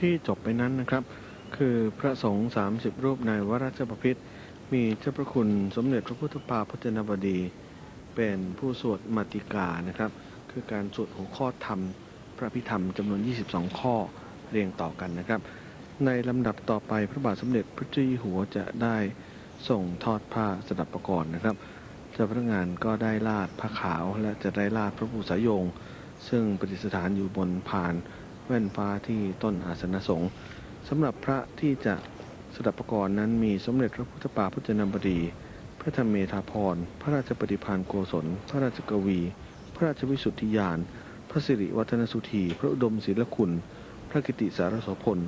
ที่จบไปนั้นนะครับ คือพระสงฆ์30 รูปในวราชบพิตรมีเจ้าพระคุณสมเด็จพระพุทธปาพจนบดี เป็นผู้สวดมาติกานะครับ คือการสวดหัวข้อธรรม พระพิธรรมจำนวน 22 ข้อเรียงต่อกันนะครับ ในลำดับต่อไปพระบาทสมเด็จพระเจ้าอยู่หัวจะได้ส่งทอดผ้าสดับประกรณ์นะครับเจ้าพนักงานก็ได้ลาดผ้าขาวและจะได้ลาดพระภูษายง ซึ่งประดิษฐานอยู่บนพาน แว่นฟ้าที่ต้นอาสนสงฆ์สำหรับพระที่จะสดับประกรณ์นั้นมีสมเด็จพระพุทธปาพุทธนบดี พระธรรมเมธาพร พระราชปฏิพานโกศล พระราชกวี พระราชวิสุทธิยาน พระสิริวัฒนสุธี พระอุดมศิลคุณ พระกิติสารสพล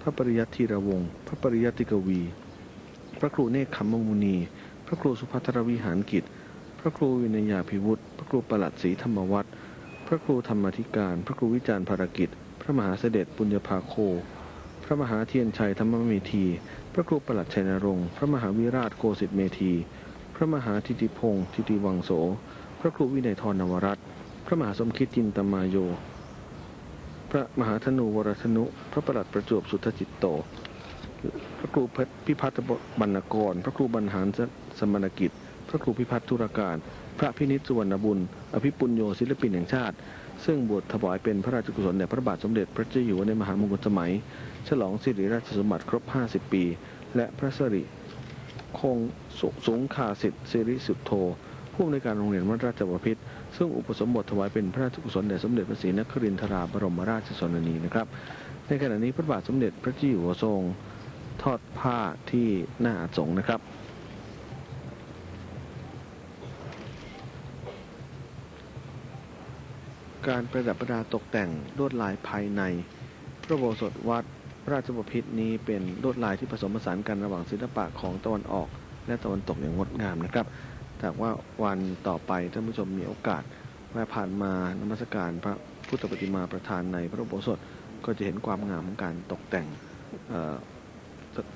พระปริยัติธีรวงศ์พระปริยัติกวี พระครูเนคขมมุนี พระครูสุภัทรวิหารกิจ พระครูวินัยาภิวุฒิ พระครูประหลัดศรีธรรมวัฒน์พระครูธรรมธิการ พระครูวิจารณ์ภารกิจ ระมหาเสด็จปุญญภาโค พระมหาเทียนชัยธรรมเมธี พระครูประหลัดชัยนรงค์พระมหาวิราชโกสิทธิเมธี พระมหาทิติพงศ์ทิติวังโส พระครูวินัยทรนวรัตน์พระมหาสมคิดจินตมาโย พระมหาธนูวรธนุ พระประหลัดประจวบสุทธจิตโต พระครูพิพัฒน์บรรณกร พระครูบรรหารสมณกิจ พระครูพิพัฒน์ธุรการ พระพินิจสุวรรณบุญ อภิปุญโยศิลปินแห่งชาติ ซึ่งบวชถวายเป็นพระราชกุศลแด่พระบาทสมเด็จพระเจ้าอยู่หัวในมหามงคลสมัย ฉลองสิริราชสมบัติครบ 50 ปี และพระสิริคงสุสงคาสิทธิ์สิริสุทโธผู้อำนวยการโรงเรียนวัดราชบพิตรซึ่งอุปสมบทถวายเป็นพระราชกุศลแด่สมเด็จพระศรีนครินทราบรมราชชนนีนะครับ ในขณะนี้พระบาทสมเด็จพระเจ้าอยู่หัวทรงทอดผ้าที่หน้าอาสงฆ์นะครับ การประดับประดาตกแต่งลวดลายภายใน พระโบสถวัดราชบพิตรนี้เป็นลวดลายที่ผสมผสานกันระหว่างศิลปะของตะวันออก และตะวันตกอย่างงดงามนะครับแต่ว่าวันต่อไปท่านผู้ชมมีโอกาสแวะผ่านมานมัสการพระพุทธปฏิมาประธานในพระโบสถก็จะเห็นความงามของการตกแต่ง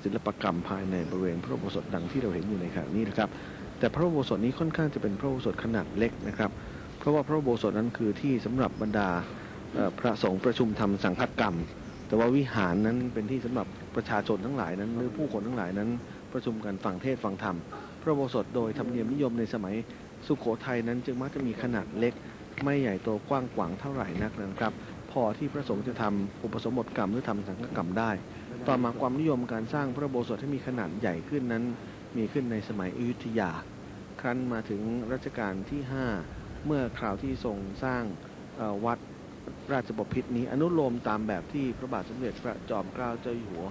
ศิลปกรรมภายในบริเวณพระโบสถดังที่เราเห็นอยู่ในขณะนี้นะครับ แต่พระโบสถนี้ค่อนข้างจะเป็นพระโบสถขนาดเล็กนะครับ เพราะว่าพระอุโบสถนั้นคือที่สำหรับบรรดาพระสงฆ์ประชุมทำสังฆกรรม แต่ว่าวิหารนั้นเป็นที่สำหรับประชาชนทั้งหลายนั้นหรือผู้คนทั้งหลายนั้น ประชุมกันฟังเทศฟังธรรม พระอุโบสถโดยธรรมเนียมนิยมในสมัยสุขโขทัยนั้น จึงมักจะมีขนาดเล็ก ไม่ใหญ่โตกว้างขวางเท่าไหร่นักนะครับพอที่พระสงฆ์จะทำอุปสมบทกรรมหรือทำสังฆกรรมได้ ต่อมาความนิยมการสร้างพระโบสถให้มีขนาดใหญ่ขึ้นนั้น มีขึ้นในสมัยอยุธยา ครั้นมาถึงรัชกาลที่ 5 เมื่อคราวที่ทรงสร้างวัดราชบพิตรนี้อนุโลมตามแบบที่พระบาทสมเด็จพระจอมเกล้าเจ้าอยู่หัว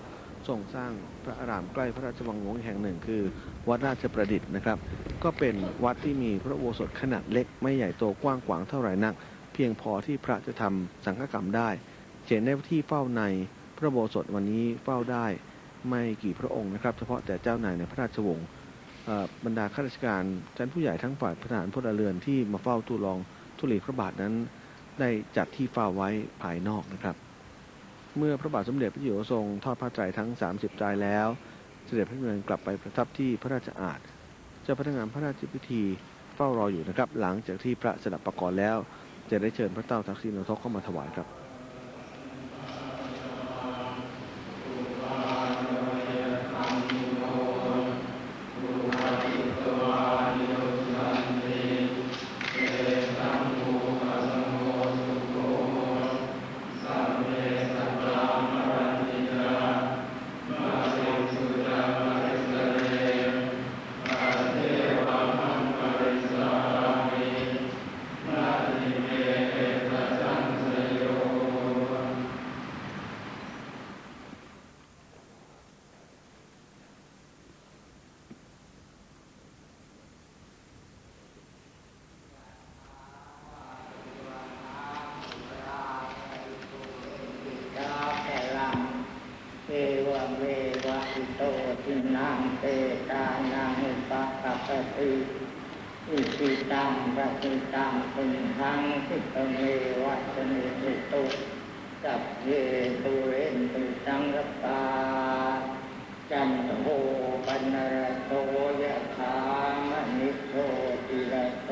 ทรงสร้างพระอารามใกล้พระราชวังหลวงแห่งหนึ่ง คือ วัดราชประดิษฐ์นะครับ ก็เป็นวัดที่มีพระโบสถขนาดเล็กไม่ใหญ่โตกว้างขวางเท่าไหร่นัก เพียงพอที่พระจะทำสังฆกรรมได้เจนได้ที่เฝ้าในพระโบสถวันนี้เฝ้าได้ ไม่กี่พระองค์นะครับ เฉพาะแต่เจ้านายในพระราชวงศ์ บรรดาข้าราชการชั้นผู้ใหญ่ทั้งฝ่ายทหารพลเรือนที่มาเฝ้าทูลรองทุลีพระบาทนั้น ได้จัดที่เฝ้าไว้ภายนอกนะครับ เมื่อพระบาทสมเด็จพระอยู่หัวทรงทอดผ้าไตรทั้ง 30ใจแล้ว เสด็จพระเนินกลับไปประทับที่พระราชอาณเจ้าพนักงานพระราชพิธีเฝ้ารออยู่นะครับ หลังจากที่พระสดับประกรณ์แล้ว จะได้เชิญพระเต้าทักษิณนทกเข้ามาถวายครับ กาแพลังเอวะเมวะอิโตทินังเตตานังอุปกัปปติอิสิ ตังปฏิตังปุญทังทิตเมวัสมิสิตุจับเยตุเรนตุสังกปาจันโทปนรโตยะถามนิโชติระโต